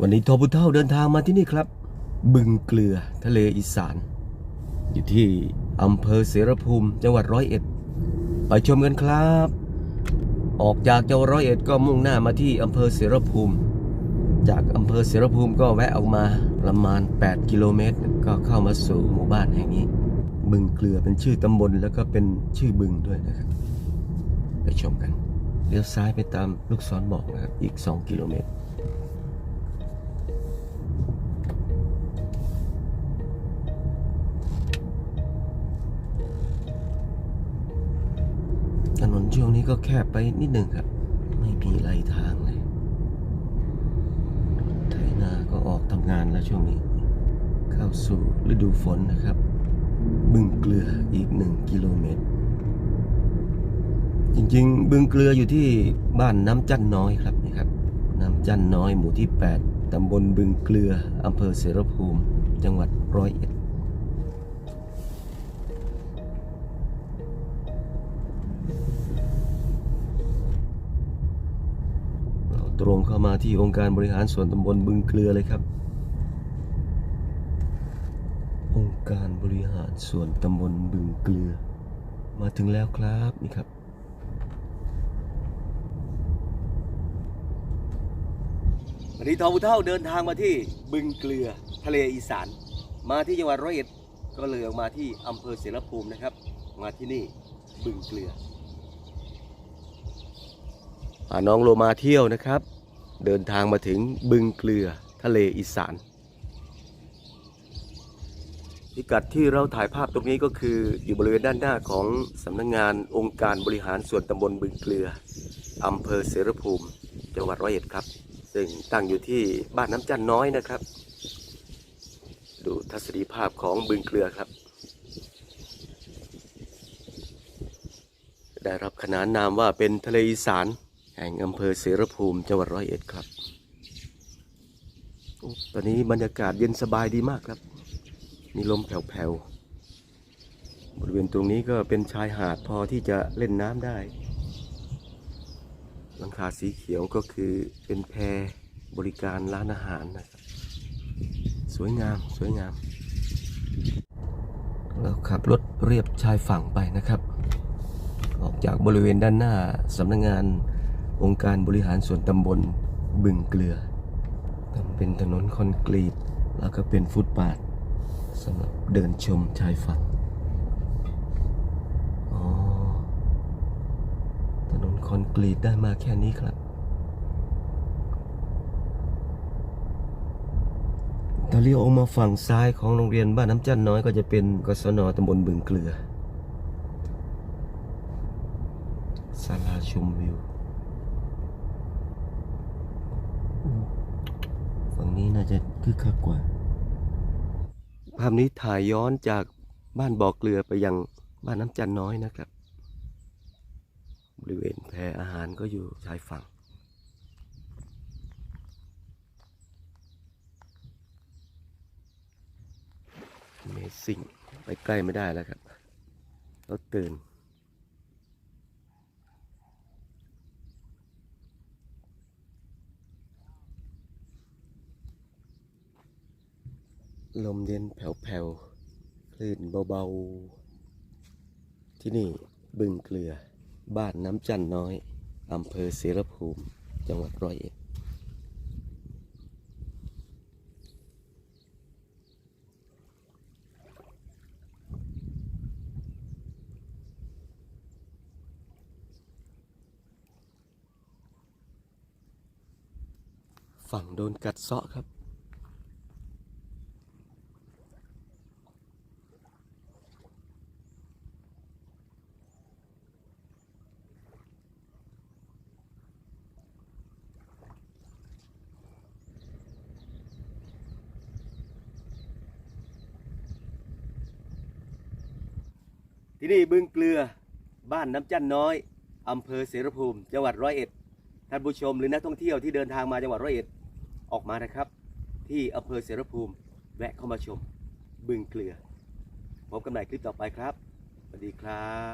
วันนี้ทอพุเท่าเดินทางมาที่นี่ครับ บึงเกลือทะเลอีสาน อยู่ที่อำเภอเสรภูมิจังหวัดร้อยเอ็ด ไปชมกันครับ ออกจากจังหวัดร้อยเอ็ดก็มุ่งหน้ามาที่อำเภอเสรภูมิ จากอำเภอเสรภูมิก็แวะออกมาประมาณ 8 กิโลเมตร ก็เข้ามาสู่หมู่บ้านแห่งนี้ บึงเกลือเป็นชื่อตำบลแล้วก็เป็นชื่อบึงด้วยนะครับ ไปชมกันเลี้ยวซ้ายไปตามลูกศรบอกนะครับอีก 2 กิโลเมตร ถนนช่วงนี้ก็แคบไปนิดหนึ่งครับ ไม่มีไหลทางเลยไถนาก็ออกทำงานแล้วช่วงนี้ เข้าสู่ฤดูฝนนะครับ บึงเกลืออีกหนึ่งกิโลเมตร จริงๆ บึงเกลืออยู่ที่บ้านน้ำจันน้อยครับนี่ครับ น้ำจันน้อยหมู่ที่ 8 ตำบลบึงเกลืออำเภอเสรภูมิ จังหวัดร้อยเอ็ด ตรงเข้ามาที่องค์การบริหารส่วนตำบลบึงเกลือเลยครับ องค์การบริหารส่วนตำบลบึงเกลือ มาถึงแล้วครับนี่ครับ วันนี้ทอพุเท่าเดินทางมาที่บึงเกลือทะเลอีสาน มาที่จังหวัดร้อยเอ็ดก็เลยออกมาที่อำเภอเสรภูมินะครับ มาที่นี่บึงเกลือ น้องโลมาเที่ยวนะครับ เดินทางมาถึงบึงเกลือทะเลอีสานพิกัดที่เราถ่ายภาพตรงนี้ก็คืออยู่บริเวณด้านหน้าของสำนักงงานองค์การบริหารส่วนตำบลบึงเกลืออำเภอเสรภูมิ จังหวัดร้อยเอ็ดครับ ซึ่งตั้งอยู่ที่บ้านน้ำจันน้อยนะครับ ดูทัศนียภาพของบึงเกลือครับ ได้รับขนานนามว่าเป็นทะเลอีสาน แห่งอำเภอเสรภูมิจังหวัดร้อยเอ็ดครับ ตอนนี้บรรยากาศเย็นสบายดีมากครับ มีลมแผ่วๆ บริเวณตรงนี้ก็เป็นชายหาดพอที่จะเล่นน้ำได้ หลังคาสีเขียวก็คือเป็นแพบริการร้านอาหารนะครับ สวยงามสวยงาม เราขับรถเรียบชายฝั่งไปนะครับ ออกจากบริเวณด้านหน้าสำนักงงาน องค์การบริหารส่วนตำบลบึงเกลือทำเป็นถนนคอนกรีต แล้วก็เป็นฟุตบาทสำหรับเดินชมชายฝั่งอ๋อถนนคอนกรีตได้มาแค่นี้ครับถ้าเลี้ยวออกมาฝั่งซ้ายของโรงเรียนบ้านน้ำจันน้อยก็จะเป็นกศนตำบลบึงเกลือศาลาชมวิว ฝั่ง นี้น่าจะคึกคักกว่า ภาพนี้ถ่ายย้อนจากบ้านบ่อเกลือไปยังบ้านน้ำจันน้อยนะครับ บริเวณแพอาหารก็อยู่ชายฝั่งเมซิ่งไปใกล้ไม่ได้แล้วครับรถตื่น ลมเย็นแผ่วๆ คลื่นเบาๆ ที่นี่บึงเกลือ บ้านน้ำจันน้อย อำเภอเสรภูมิ จังหวัดร้อยเอ็ด ฝั่งโดนกัดเซาะครับ ที่นี่บึงเกลือบ้านน้ำจันน้อยอำเภอเสรภูมิ จังหวัดร้อยเอ็ดท่านผู้ชมหรือนักท่องเที่ยวที่เดินทางมาจังหวัดร้อยเอ็ดออกมานะครับ ที่อำเภอเสรภูมิ แวะเข้ามาชม บึงเกลือพบกันใหม่คลิปต่อไปครับสวัสดีครับ